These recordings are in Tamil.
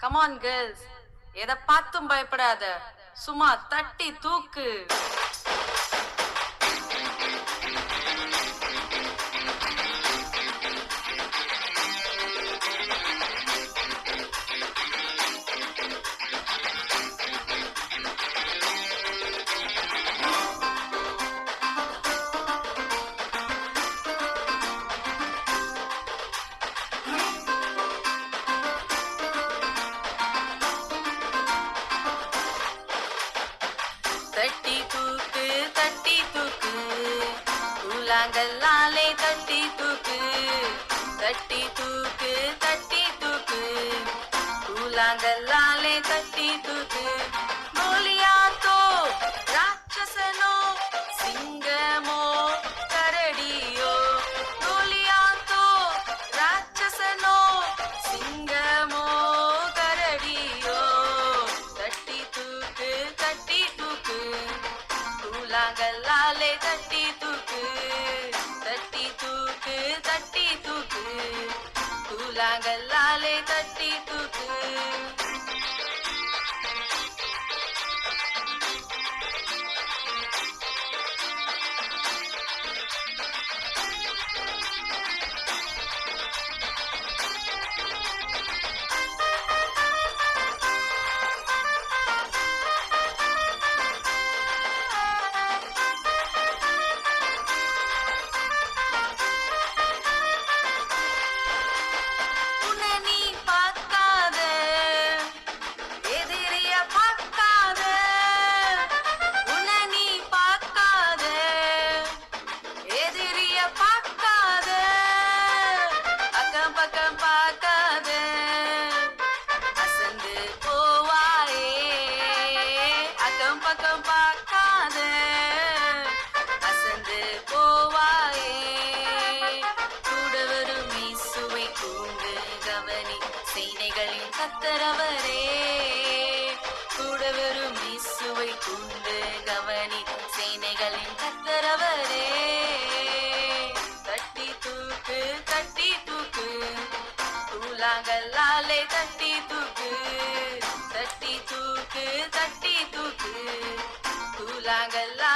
கமான் கேர்ள்ஸ் எதை பார்த்தும் பயப்படாத. சும்மா தட்டி தூக்கு. கூழாங்கல்லாலே தட்டி தூக்கு தட்டி தூக்கு தட்டி தூக்கு. கூழாங்கல்லாலே தட்டி தூக்கு. கோலியாத்தோ ராட்சசனோ சிங்கமோ கரடியோ. கோலியாத்தோ ராட்சசனோ சிங்கமோ கரடியோ. தட்டி தூக்கு தட்டி தூக்கு. கூழாங்கல்லாலே தட்டி கூழாங்கல்லாலே தட்டி கத்தரவரே. கூட வரும் இசுவை கூண்டு கவனி சேனைகளின் கத்தரவரே. தட்டி தூக்கு தட்டி தூக்கு. கூழாங்கல்லாலே தட்டி தூக்கு. தட்டி தூக்கு தட்டி தூக்கு. கூழாங்கல்லாலே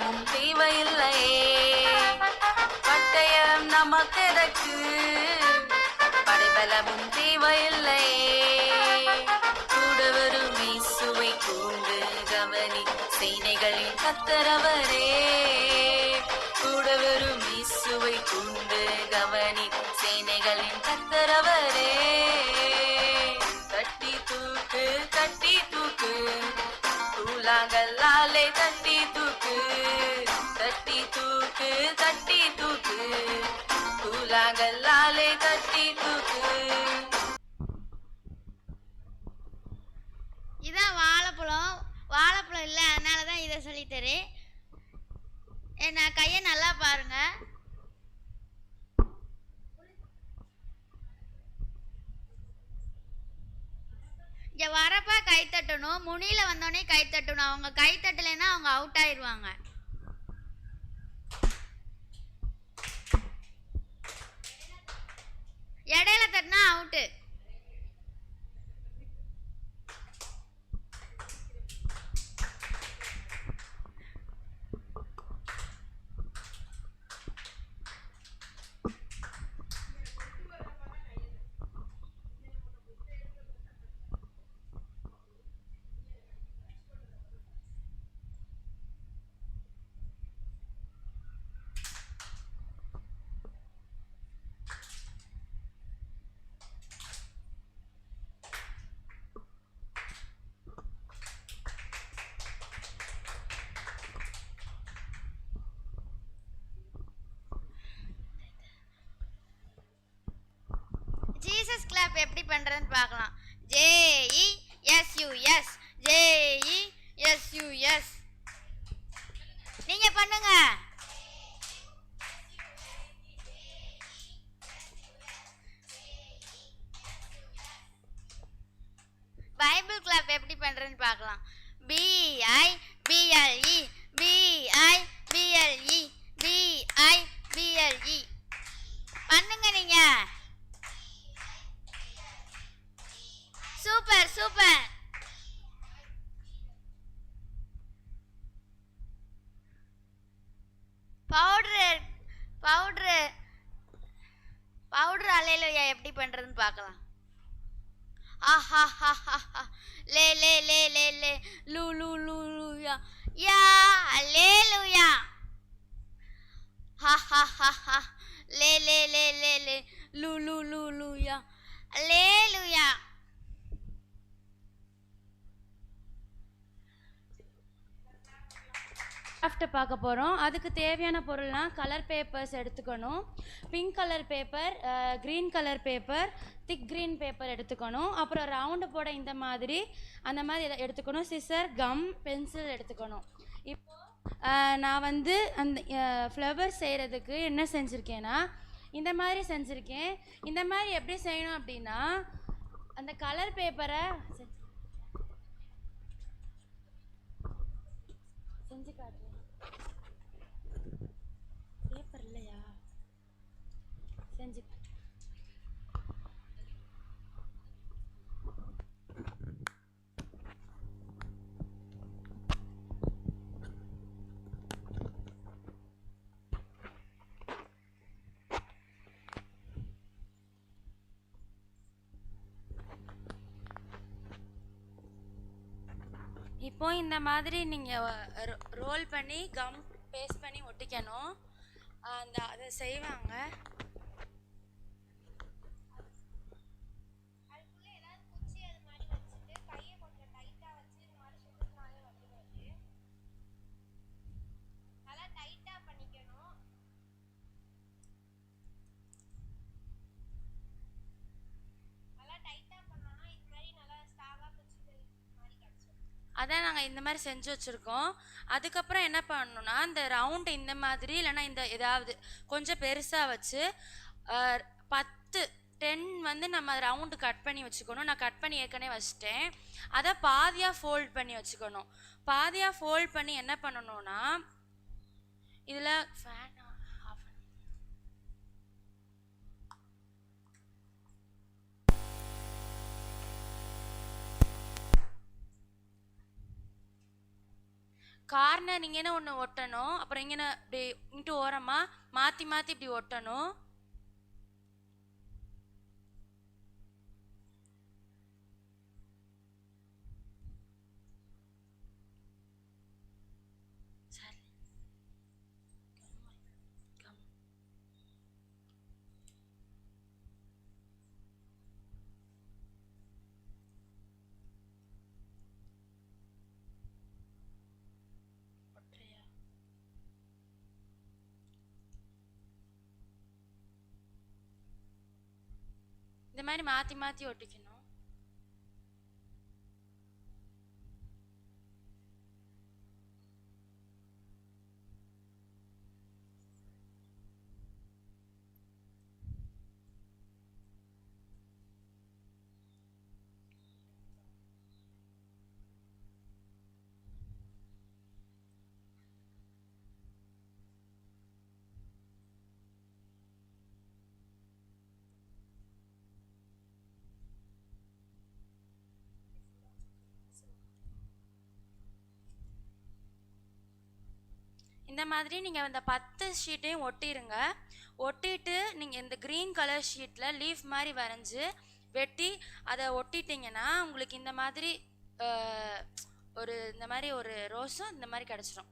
பட்டயமும் தேவையில்லையே பட்டயம் நமக்கு எதற்கு படைபலமும் தேவையில்லையே கூட வரும் இயேசுவை கூண்டு கவனி சேனைகளின் கத்தரவரே கூட வரும் இயேசுவை கூண்டு அதனால தான் இதை சொல்லித்தரேன் நான் கையை நல்லா பாருங்க. இங்கே வரப்ப கை தட்டணும். முனியில் வந்தோடனே கை தட்டணும். அவங்க கை தட்டலைன்னா அவங்க அவுட் ஆயிடுவாங்க இடையில தட்டினா அவுட்டு ஜீசஸ் கிளாப் எப்படி பண்றதுன்னு பார்க்கலாம். ஜேஇ எஸ்யூஎஸ் ஜேஇ எஸ்யூஎஸ் நீங்க பண்ணுங்க. பைபிள் கிளாப் எப்படி பண்றதுன்னு பார்க்கலாம். பவுடர் பவுடர் அலையிலயா எப்படி பண்ணுறதுன்னு பார்க்கலாம் ஆஹா ஹா ஹா ஹா லே லே லே லே லே. லூ லூ லூ லூயா. யா லே லூயா ஹா ஹா ஹா ஹா லே லே லே லே. லே லூ லூ லூ லூ யா அல்லேலூயா கிராஃப்ட்டை பார்க்க போகிறோம் அதுக்கு தேவையான பொருள்லாம் கலர் பேப்பர்ஸ் எடுத்துக்கணும். Pink colour paper green colour paper thick green paper எடுத்துக்கணும். அப்புறம் ரவுண்டு போட இந்த மாதிரி அந்த மாதிரி எடுத்துக்கணும். சிசர் கம் பென்சில் எடுத்துக்கணும். இப்போ uh, நான் வந்து அந்த uh, ஃப்ளவர் செய்கிறதுக்கு என்ன செஞ்சுருக்கேன்னா இந்த மாதிரி செஞ்சுருக்கேன். இந்த மாதிரி எப்படி செய்யணும் அப்படின்னா அந்த கலர் பேப்பரை செஞ்சு காட்டு பேப்பர் இல்லையா செஞ்சு காட்டுறேன். இப்போ இந்த மாதிரி நீங்கள் ரோல் பண்ணி கம் பேஸ்ட் பண்ணி ஒட்டிக்கணும். அந்த அதை செய்வாங்க. அதான் நாங்கள் இந்த மாதிரி செஞ்சு வச்சுருக்கோம். அதுக்கப்புறம் என்ன பண்ணணும்னா இந்த ரவுண்டு இந்த மாதிரி இல்லைன்னா இந்த ஏதாவது கொஞ்சம் பெருசாக வச்சு பத்து டென் வந்து நம்ம ரவுண்டு கட் பண்ணி வச்சுக்கணும். நான் கட் பண்ணி ஏற்கனவே வச்சிட்டேன். அதை பாதியாக ஃபோல்ட் பண்ணி வச்சுக்கணும். பாதியாக ஃபோல்ட் பண்ணி என்ன பண்ணணும்னா இதில் ஃபேன் கார்னர் இங்கேன ஒன்று ஒட்டணும்? அப்புறம் இங்கேன இப்படி இங்கிட்டு ஓரமாக மாற்றி மாற்றி இப்படி ஒட்டணும். இந்த மாதிரி மாற்றி மாற்றி ஒட்டிக்கணும் இந்த மாதிரி நீங்கள் அந்த பத்து ஷீட்டையும் ஒட்டிடுங்க ஒட்டிட்டு நீங்கள் இந்த க்ரீன் கலர் ஷீட்டில் லீஃப் மாதிரி வரைஞ்சி வெட்டி அதை ஒட்டிட்டிங்கன்னா உங்களுக்கு இந்த மாதிரி ஒரு இந்த மாதிரி ஒரு ரோஸும் இந்த மாதிரி கிடச்சிரும்.